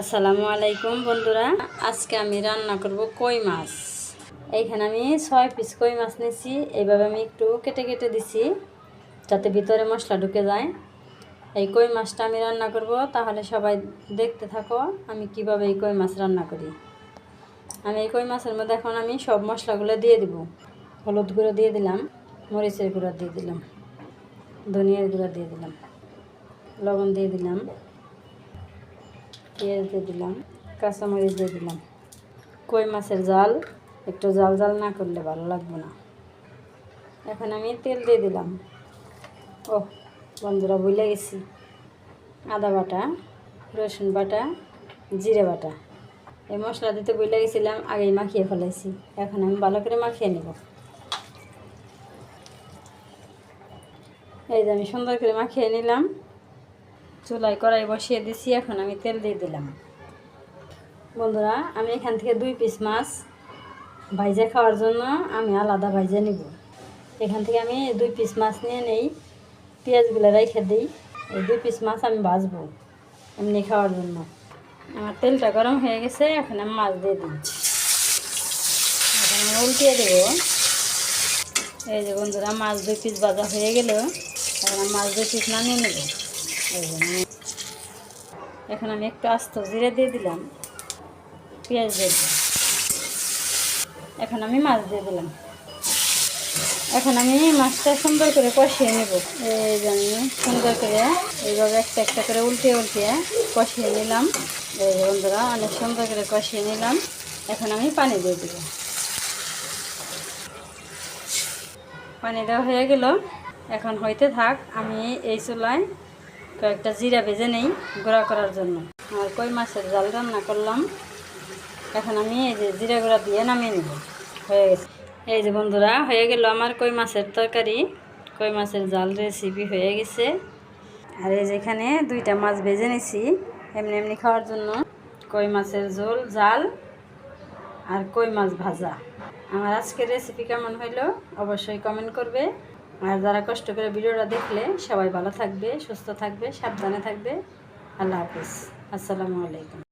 আসসালামু আলাইকুম বন্ধুরা। আজকে আমি রান্না করব কই মাছ। এইখানে আমি ছয় পিস কই মাছ নিয়েছি। এইভাবে আমি একটু কেটে কেটে দিছি, যাতে ভিতরে মশলা ঢুকে যায়। এই কই মাছটা আমি রান্না করব, তাহলে সবাই দেখতে থাকো আমি কীভাবে এই কই মাছ রান্না করি। আমি এই কই মাছের মধ্যে এখন আমি সব মশলাগুলো দিয়ে দিব। হলুদ গুঁড়ো দিয়ে দিলাম, মরিচের গুঁড়ো দিয়ে দিলাম, ধনিয়ার গুঁড়ো দিয়ে দিলাম, লবণ দিয়ে দিলাম। পেঁয়াজ দিয়ে দিলাম, কাঁচামরিচ দিয়ে দিলাম। কই মাছের জাল একটু জাল জাল না করলে ভালো লাগবে না। এখন আমি তেল দিয়ে দিলাম। ও, বন্ধুরা ভুলে গেছি। আদা বাটা, রসুন বাটা, জিরে বাটা। এই মশলা দিতে ভুলে গেছিলাম, আগেই মাখিয়ে ফেলাইছি এখন আমি ভালো করে মাখিয়ে নেব। এই যে আমি সুন্দর করে মাখিয়ে নিলাম। চুলায় কড়াই বসিয়ে দিছি, এখন আমি তেল দিয়ে দিলাম। বন্ধুরা, আমি এখান থেকে দুই পিস মাছ ভাইজা খাওয়ার জন্য আমি আলাদা ভাইজা নিব। এখান থেকে আমি দুই পিস মাছ নিয়ে নেই, পেঁয়াজগুলো রেখে দিই। এই দুই পিস মাছ আমি ভাজবো এমনি খাওয়ার জন্য। আমার তেলটা গরম হয়ে গেছে, এখন আমি মাছ দিয়ে দিই। এখন আমি উল্টিয়ে দেবো। এই যে বন্ধুরা, মাছ দুই পিস ভাজা হয়ে গেল, এখন মাছ দুই পিস নামিয়ে নেব। এখন আমি একটু আস্ত জিরে দিয়ে দিলাম, পেঁয়াজ দিয়ে দিলাম। এখন আমি মাছ দিয়ে দিলাম। এখন আমি মাছটা সুন্দর করে কষিয়ে নেব। এই যে আমি সুন্দর করে এইভাবে একটা একটা করে উল্টিয়ে উল্টিয়ে কষিয়ে নিলাম। এই বন্ধুরা, অনেক সুন্দর করে কষিয়ে নিলাম। এখন আমি পানি দিয়ে দেবো পানি দেওয়া হয়ে গেল। এখন হইতে থাক, আমি এই চুলায় কয়েকটা জিরা ভেজে নেই গুঁড়া করার জন্য। আমার কই মাছের জাল রান্না করলাম। এখন আমি এই যে জিরা গুঁড়া দিয়ে নামিয়ে নেব। হয়ে গেছে। এই যে বন্ধুরা, হয়ে গেল আমার কই মাছের তরকারি। কই মাছের জাল রেসিপি হয়ে গেছে। আর এই যেখানে দুইটা মাছ ভেজে নিছি এমনি এমনি খাওয়ার জন্য। কই মাছের ঝোল জাল আর কই মাছ ভাজা। আমার আজকের রেসিপি কেমন হইল অবশ্যই কমেন্ট করবে। আর যারা কষ্ট করে ভিডিওটা দেখলে সবাই ভালো থাকবে, সুস্থ থাকবে, সাবধানে থাকবে। আল্লাহ হাফিজ। আসসালামু আলাইকুম।